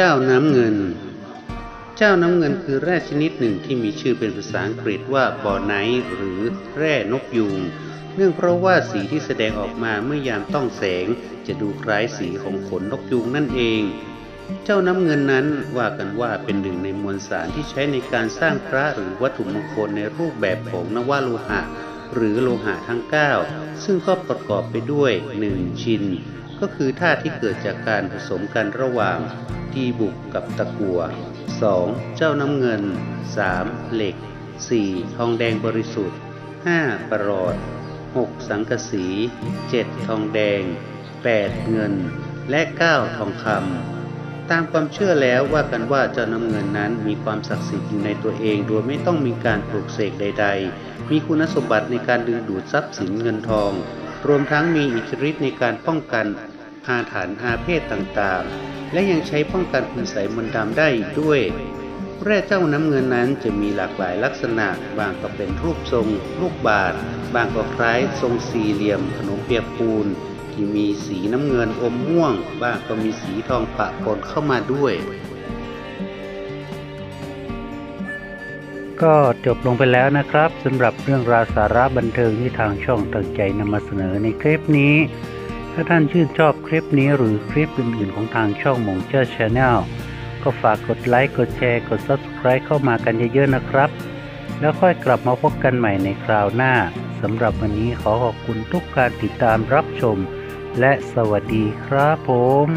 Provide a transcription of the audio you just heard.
จ้าน้ำเงิน เจ้าน้ำเงินคือแร่ชนิดหนึ่งที่มีชื่อเป็นภาษาอังกฤษว่าบอไนหรือแร่นกยูงเนื่องเพราะว่าสีที่แสดงออกมาเมื่อยามต้องแสง จะดูคล้ายสีของขนนกยูงนั่นเอง เจ้าน้ำเงินนั้นว่ากันว่าเป็นหนึ่งในมวลสารที่ใช้ในการสร้างพระหรือวัตถุมงคลในรูปแบบของนวโลหะ หรือโลหะทั้ง 9 ซึ่งก็ประกอบไปด้วย 1 ชิ้นก็คือธาตุที่เกิดจากการผสมกันระหว่างดีบุกกับตะกัว 2. เจ้าน้ำเงิน 3. เหล็ก 4. ทองแดงบริสุทธิ์ 5. ประหลอด 6. สังกะสี 7. ทองแดง 8. เงิน และ 9. ทองคำ ตามความเชื่อแล้วว่ากันว่าเจ้าน้ำเงินนั้นมีความศักดิ์สิทธิ์อยู่ในตัวเอง โดยไม่ต้องมีการปลูกเสกใด ๆ มีคุณสมบัติในการดึงดูดทรัพย์สินเงินทอง รวมทั้งมีอิทธิฤทธิ์ในการป้องกันอาถรรพ์อาเพศต่างๆ และยังใช้ป้องกันคุณไสยมนต์ดำได้อีกด้วยแร่เจ้าน้ำเงินนั้นจะมีหลากหลายลักษณะ บางก็เป็นรูปทรงลูกบาศก์บางก็คล้ายทรงสี่เหลี่ยมขนมเปียกปูน ที่มีสีน้ำเงินอมม่วง บ้างก็มีสีทองปะปนเข้ามาด้วย ก็จบลงไปแล้วนะครับสำหรับเรื่องราวสาระบันเทิงที่ทางช่องตั้งใจนำมาเสนอในคลิปนี้ ถ้าท่านชื่นชอบคลิปนี้หรือคลิปอื่น ๆ ของทางช่องมงเจ้าชาแนลก็ฝากกดไลค์กดแชร์กด Subscribe เข้ามากันเยอะ ๆ นะครับ แล้วค่อยกลับมาพบกันใหม่ในคราวหน้าสำหรับวันนี้ขอขอบคุณทุกการติดตามรับชม และสวัสดีครับผม